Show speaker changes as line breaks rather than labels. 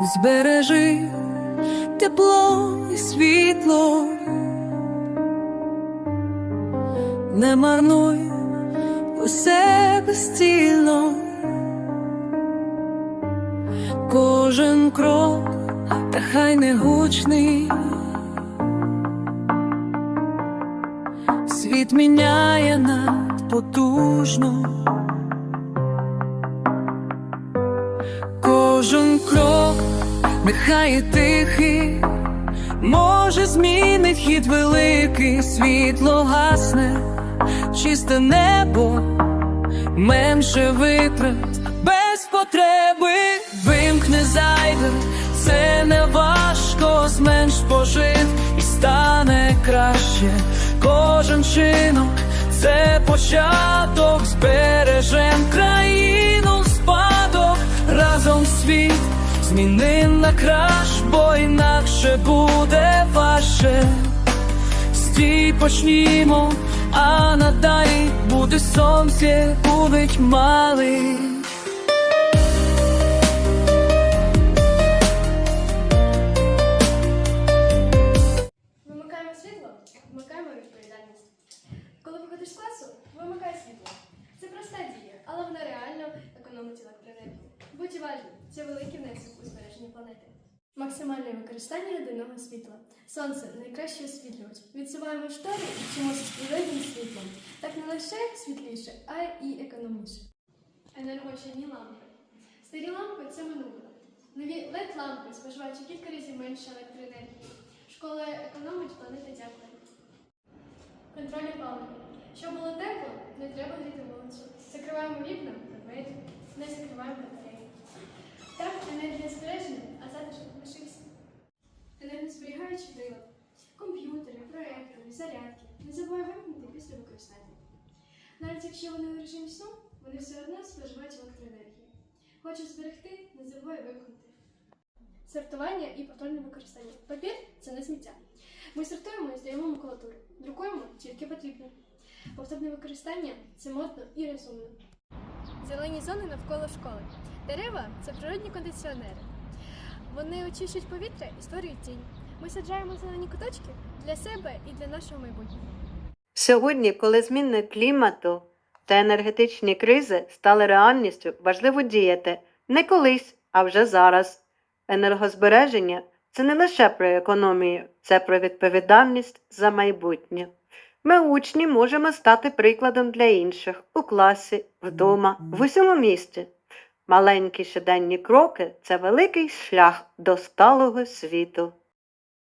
збережи тепло і світло, не марнуй усе безцільно, кожен крок, та хай не гучний. Світ міняє надпотужно. Кожен крок, нехай і тихий, може змінить хід великий, світло гасне, чисте небо, менше витрат, без потреби. Вимкне зайве, це не важко, зменш пожив і стане краще. Кожен чинок це початок, збережем країну спадок, разом світ зміни на кращ, бо інакше буде ваше. Стій почнімо, а надалі буде сонце, будуть малий.
Вимикаємо світло, вмикаємо відповідальність. Коли виходиш з класу, вимикай світло. Уважні, це великий внесок у збереження планети. Максимальне використання єдиного світла. Сонце найкращий освітлювач. Відсуваємо штори і вчимося природним світлом. Так не лише світліше, а й економніше. Енергоощадні лампи. Старі лампи це минуле. Нові led лампи споживають кілька разів менше електроенергії. Школа економить, планета дякує. Контроль опалення. Щоб було тепло, не треба гріти вулицю. Закриваємо вікна двері, не закриваємо батареї. Зарядки. Не забувай вимкнути після використання. Навіть якщо вони у режимі сну, вони все одно споживають електроенергію. Хочеш зберегти, не забувай вимкнути. Сортування і повторне використання. Папір це не сміття. Ми сортуємо і здаємо макулатуру. Друкуємо тільки потрібно. Повторне використання це модно і розумно. Зелені зони навколо школи. Дерева це природні кондиціонери. Вони очищують повітря і створюють тінь. Ми саджаємо зелені куточки для себе і для нашого майбутнього.
Сьогодні, коли зміни клімату та енергетичні кризи стали реальністю, важливо діяти не колись, а вже зараз. Енергозбереження це не лише про економію, це про відповідальність за майбутнє. Ми, учні, можемо стати прикладом для інших у класі, вдома, в усьому місті. Маленькі щоденні кроки це великий шлях до сталого світу.